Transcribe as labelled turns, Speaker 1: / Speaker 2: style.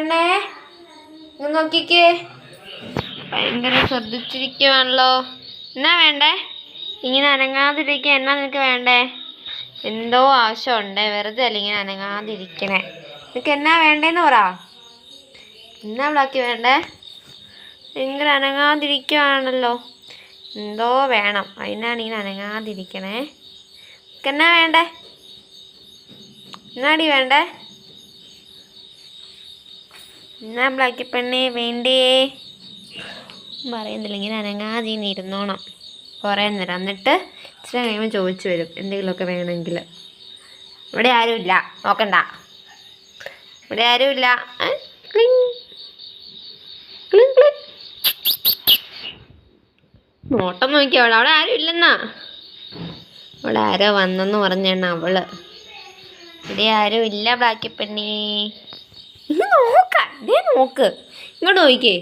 Speaker 1: പെണ്ണേ നോക്കിക്കേ. ഭയങ്കര ശ്രദ്ധിച്ചിരിക്കുവാണല്ലോ. എന്നാ വേണ്ടേ? ഇങ്ങനെ അനങ്ങാതിരിക്കുക എന്നാ നിനക്ക് വേണ്ടേ? എന്തോ ആവശ്യമുണ്ടേ. വെറുതെ അല്ല ഇങ്ങനെ അനങ്ങാതിരിക്കണേ. നിനക്ക് എന്നാ വേണ്ടേന്ന് പറ. എന്നാ വിളാക്കി വേണ്ടേ? ഭയങ്കര അനങ്ങാതിരിക്കുവാണല്ലോ. എന്തോ വേണം. അതിനാണ് ഇങ്ങനെ അനങ്ങാതിരിക്കണേ. നിനക്ക് എന്നാ വേണ്ടേ? എന്നാടി വേണ്ടേ? എന്നാ ബ്ലാക്കി പെണ്ണേ വേണ്ടേ? പറയുന്നില്ല ഇങ്ങനെ അനങ്ങാതെ ഇങ്ങനെ ഇരുന്നോണം. കുറേ നേരം. എന്നിട്ട് ഇച്ചിരി കഴിയുമ്പോൾ ചോദിച്ചു വരും എന്തെങ്കിലുമൊക്കെ വേണമെങ്കിൽ ഇവിടെ ആരുമില്ല. നോക്കണ്ട. ഇവിടെ ആരുമില്ല. നോട്ടം നോക്കിയോ അവിടെ ആരും ഇല്ലെന്നാ അവിടെ ആരോ വന്നെന്ന് പറഞ്ഞാണ് അവൾ. ഇവിടെ ആരും ഇല്ല ബ്ലാക്കി പെണ്ണി ഇത് നോക്ക ഇതേ നോക്ക്. ഇങ്ങോട്ട് നോക്കിക്കേ.